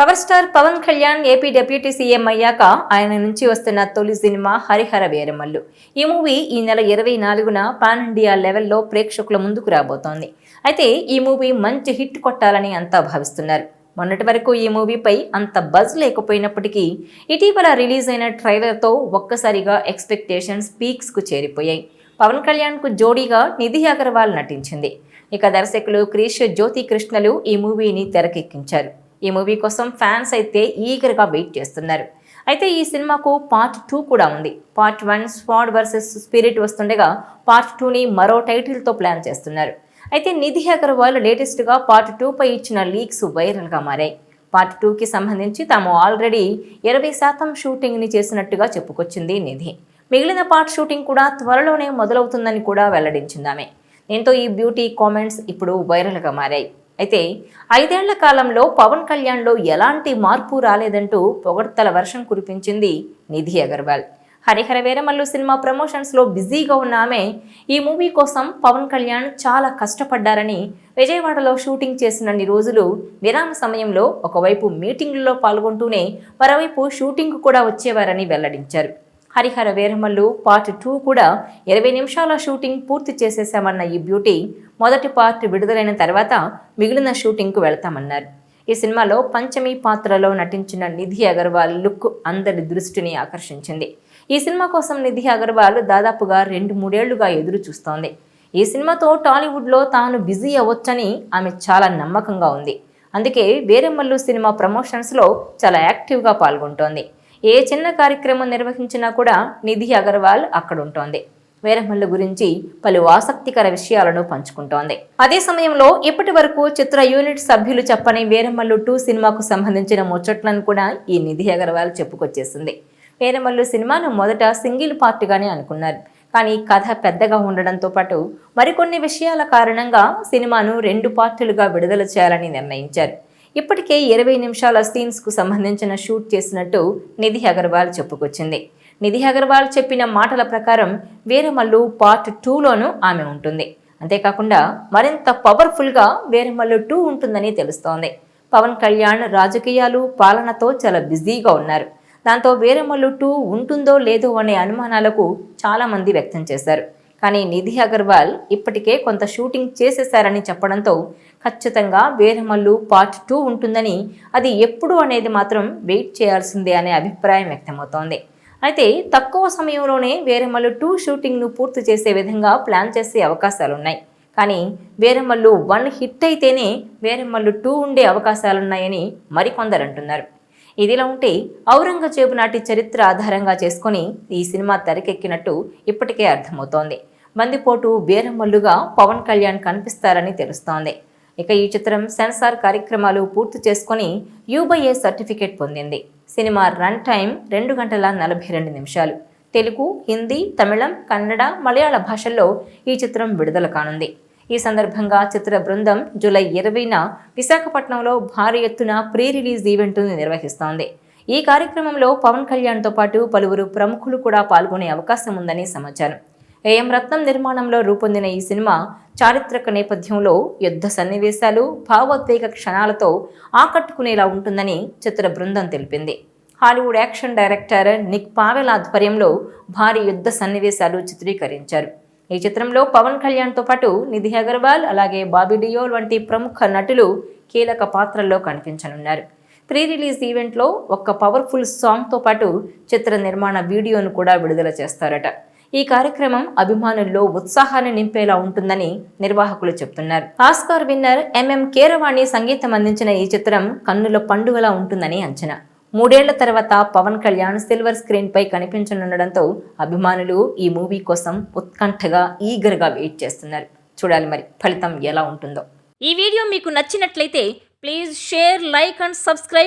Power star Pawan Kalyan AP deputy CM అయ్యాక ఆయన నుంచి వస్తున్న తొలి సినిమా హరిహర వీరమల్లు. ఈ మూవీ ఈ నెల ఇరవై నాలుగున పాన్ ఇండియా లెవెల్లో ప్రేక్షకుల ముందుకు రాబోతోంది. అయితే ఈ మూవీ మంచి హిట్ కొట్టాలని అంతా భావిస్తున్నారు. మొన్నటి వరకు ఈ మూవీపై అంత బజ్ లేకపోయినప్పటికీ ఇటీవల రిలీజ్ అయిన ట్రైలర్తో ఒక్కసారిగా ఎక్స్పెక్టేషన్స్ పీక్స్కు చేరిపోయాయి. పవన్ కళ్యాణ్కు జోడీగా నిధి అగర్వాల్ నటించింది. ఇక దర్శకులు క్రీష్ జ్యోతి కృష్ణలు ఈ మూవీని తెరకెక్కించారు. ఈ మూవీ కోసం ఫ్యాన్స్ అయితే ఈగర్గా వెయిట్ చేస్తున్నారు. అయితే ఈ సినిమాకు పార్ట్ టూ కూడా ఉంది. Part one squad versus spirit వస్తుండగా పార్ట్ టూని మరో టైటిల్తో ప్లాన్ చేస్తున్నారు. అయితే నిధి అగర్వాల్ లేటెస్ట్గా పార్ట్ టూపై ఇచ్చిన లీక్స్ వైరల్గా మారాయి. పార్ట్ టూకి సంబంధించి తాము ఆల్రెడీ ఇరవై శాతం షూటింగ్ని చేసినట్టుగా చెప్పుకొచ్చింది నిధి. మిగిలిన పార్ట్ షూటింగ్ కూడా త్వరలోనే మొదలవుతుందని కూడా వెల్లడించింది ఆమె దీంతో ఈ బ్యూటీ కామెంట్స్ ఇప్పుడు వైరల్గా మారాయి. అయితే ఐదేళ్ళ కాలంలో పవన్ కళ్యాణ్లో ఎలాంటి మార్పు రాలేదంటూ పొగడ్తల వర్షం కురిపించింది నిధి అగర్వాల్. హరిహర వేరమల్లు సినిమా ప్రమోషన్స్లో బిజీగా ఉన్న ఆమె ఈ మూవీ కోసం పవన్ కళ్యాణ్ చాలా కష్టపడ్డారని విజయవాడలో షూటింగ్ చేసినన్ని రోజులు విరామ సమయంలో ఒకవైపు మీటింగ్లో పాల్గొంటూనే మరోవైపు షూటింగ్ కూడా వచ్చేవారని వెల్లడించారు. హరిహర వీరమల్లు పార్ట్ టూ కూడా ఇరవై నిమిషాల షూటింగ్ పూర్తి చేసేశామన్న ఈ బ్యూటీ మొదటి పార్ట్ విడుదలైన తర్వాత మిగిలిన షూటింగ్కు వెళ్తామన్నారు. ఈ సినిమాలో పంచమి పాత్రలో నటించిన నిధి అగర్వాల్ లుక్ అందరి దృష్టిని ఆకర్షించింది. ఈ సినిమా కోసం నిధి అగర్వాల్ దాదాపుగా రెండు మూడేళ్ళుగా ఎదురు చూస్తోంది. ఈ సినిమాతో టాలీవుడ్లో తాను బిజీ అవ్వొచ్చని ఆమె చాలా నమ్మకంగా ఉంది. అందుకే వేరమ్మల్లు సినిమా ప్రమోషన్స్లో చాలా యాక్టివ్గా పాల్గొంటోంది. ఏ చిన్న కార్యక్రమం నిర్వహించినా కూడా నిధి అగర్వాల్ అక్కడ ఉంటోంది. వీరమల్లు గురించి పలు ఆసక్తికర విషయాలను పంచుకుంటోంది. అదే సమయంలో ఇప్పటి వరకు చిత్ర యూనిట్ సభ్యులు చెప్పని వీరమల్లు టూ సినిమాకు సంబంధించిన ముచ్చట్లను కూడా ఈ నిధి అగర్వాల్ చెప్పుకొచ్చేసింది. వీరమల్లు సినిమాను మొదట సింగిల్ పార్ట్గానే అనుకున్నారు. కానీ కథ పెద్దగా ఉండడంతో పాటు మరికొన్ని విషయాల కారణంగా సినిమాను రెండు పార్టులుగా విడుదల చేయాలని నిర్ణయించారు. ఇప్పటికే ఇరవై నిమిషాల సీన్స్కు సంబంధించిన షూట్ చేసినట్టు నిధి అగర్వాల్ చెప్పుకొచ్చింది. నిధి అగర్వాల్ చెప్పిన మాటల ప్రకారం వీరమల్లు పార్ట్ టూలోనూ ఆమె ఉంటుంది. అంతేకాకుండా మరింత పవర్ఫుల్గా వీరమల్లు టూ ఉంటుందని తెలుస్తోంది. పవన్ కళ్యాణ్ రాజకీయాలు పాలనతో చాలా బిజీగా ఉన్నారు. దాంతో వీరమల్లు టూ ఉంటుందో లేదో అనే అనుమానాలకు చాలామంది వ్యక్తం చేశారు. కానీ నిధి అగర్వాల్ ఇప్పటికే కొంత షూటింగ్ చేసేశారని చెప్పడంతో ఖచ్చితంగా వీరమల్లు పార్ట్ టూ ఉంటుందని అది ఎప్పుడు అనేది మాత్రం వెయిట్ చేయాల్సిందే అనే అభిప్రాయం వ్యక్తమవుతోంది. అయితే తక్కువ సమయంలోనే వేరమల్లు టూ షూటింగ్ను పూర్తి చేసే విధంగా ప్లాన్ చేసే అవకాశాలున్నాయి. కానీ వేరమల్లు వన్ హిట్ అయితేనే వేరమల్లు టూ ఉండే అవకాశాలున్నాయని మరికొందరు అంటున్నారు ఇదిలా ఉంటే ఔరంగజేబు నాటి చరిత్ర ఆధారంగా చేసుకొని ఈ సినిమా తెరకెక్కినట్టు ఇప్పటికే అర్థమవుతోంది. మందిపోటు బేరమల్లుగా పవన్ కళ్యాణ్ కనిపిస్తారని తెలుస్తోంది. ఇక ఈ చిత్రం సెన్సార్ కార్యక్రమాలు పూర్తి చేసుకొని యూబైఏ సర్టిఫికేట్ పొందింది. సినిమా రన్ టైం రెండు గంటల నలభై రెండు నిమిషాలు. తెలుగు హిందీ తమిళం కన్నడ మలయాళ భాషల్లో ఈ చిత్రం విడుదల కానుంది. ఈ సందర్భంగా చిత్ర బృందం జూలై ఇరవైన విశాఖపట్నంలో భారీ ఎత్తున ప్రీ రిలీజ్ ఈవెంట్ను నిర్వహిస్తోంది. ఈ కార్యక్రమంలో పవన్ కళ్యాణ్తో పాటు పలువురు ప్రముఖులు కూడా పాల్గొనే అవకాశం ఉందని సమాచారం. ఏఎం రత్నం నిర్మాణంలో రూపొందిన ఈ సినిమా చారిత్రక నేపథ్యంలో యుద్ధ సన్నివేశాలు భావోద్వేగ క్షణాలతో ఆకట్టుకునేలా ఉంటుందని చిత్ర బృందం తెలిపింది. Hollywood action director Nick Powell ఆధ్వర్యంలో భారీ యుద్ధ సన్నివేశాలు చిత్రీకరించారు. ఈ చిత్రంలో పవన్ కళ్యాణ్తో పాటు నిధి అగర్వాల్ అలాగే బాబీ డియోల్ వంటి ప్రముఖ నటులు కీలక పాత్రల్లో కనిపించనున్నారు. ప్రీ రిలీజ్ ఈవెంట్లో ఒక్క పవర్ఫుల్ సాంగ్తో పాటు చిత్ర నిర్మాణ వీడియోను కూడా విడుదల చేస్తారట. ఈ కార్యక్రమం అభిమానుల్లో ఉత్సాహాన్ని నింపేలా ఉంటుందని నిర్వాహకులు చెప్తున్నారు. ఆస్కార్ విన్నర్ ఎంఎం కేరవాణి సంగీతం అందించిన ఈ చిత్రం కన్నుల పండుగలా ఉంటుందని అంచనా. మూడేళ్ళ తర్వాత పవన్ కళ్యాణ్ సిల్వర్ స్క్రీన్ పై కనిపించనుండడంతో అభిమానులు ఈ మూవీ కోసం ఉత్కంఠగా ఈగర్గా వెయిట్ చేస్తున్నారు. చూడాలి మరి ఫలితం ఎలా ఉంటుందో. ఈ వీడియో మీకు నచ్చినట్లయితే please share like and subscribe